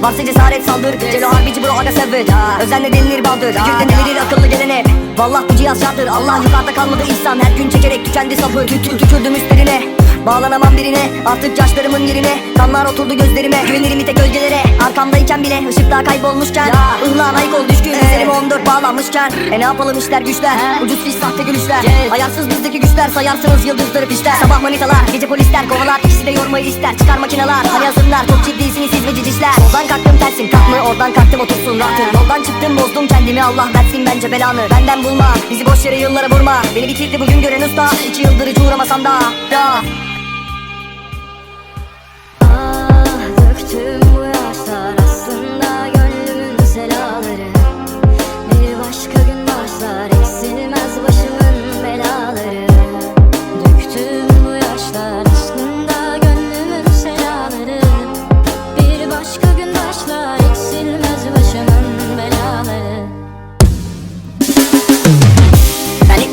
Varsa cesaret saldır. Celo harbici bro aga sever Özenle denilir baldır Fikirden delirir akıllı gelene. Vallah bu cihaz şarttır. Allah yukarıda kalmadı insan. Her gün çekerek tükendi sabır. Tükürdüm üstlerine Bağlanamam birine Artık yaşlarımın yerine. Kanlar oturdu gözlerime Güvenirim bir tek gölgelere. Arkamdayken bile ışıklar kaybolmuşken. Ihlan ayık ol düşkün Üzerime 14 bağlanmışken. E ne yapalım işler güçler? Ucuz fiş sahte gülüşler. Ayarsız bizdeki güçler Sayarsınız yıldızları pişler. Sabah manitalar Gece polisler kovalar. İkisi de yormayı ister Çıkar makineler Hani hazırlar Çok ciddisiniz siz ve cicişler. Soldan kalktım tersim Kalkma oradan kalktım otursun. Rahatın Yoldan çıktım bozdum kendimi Allah versin bence belanı Benden bulma Bizi boş yere yıllara vurma. Beni bitirdi bugün gören usta. İki yıldır hiç uğramasam da Ya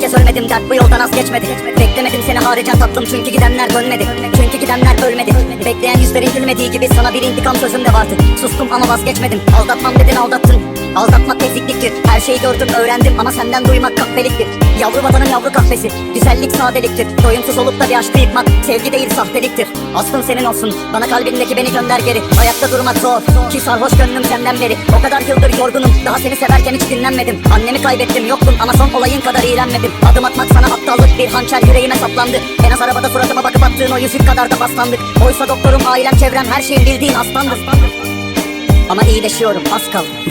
Kez ölmedim dert bu yoldan az geçmedi. Beklemedim seni haricen tatlım. Çünkü gidenler dönmedi. Çünkü gidenler ölmedi. Bekleyen yüzlerin gülmediği gibi sana bir intikam sözüm de vardı. Sustum ama vazgeçmedim. Aldatmam dedin aldattın Aldatmak tezlikliktir Her şeyi gördüm öğrendim ama senden duymak kahpeliktir Yavru vatanın yavru kahvesi Güzellik sadeliktir. Doyumsuz olup da bir aşkı yıkmak Sevgi değil sahteliktir. Aslım senin olsun Bana kalbindeki beni gönder geri. Ayakta durmak zor Ki sarhoş gönlüm senden beri. O kadar yıldır yorgunum Daha seni severken hiç dinlenmedim. Annemi kaybettim yoktun ama son olayın kadar iğrenmedim. Adım atmak sana aptallık bir hançer yüreğime saplandı. En az arabada suratıma bakıp attığın o yüzük kadar da paslandık. Oysa doktorum ailem çevrem her şeyin bildiğin hastandır Ama iyileşiyorum az kaldı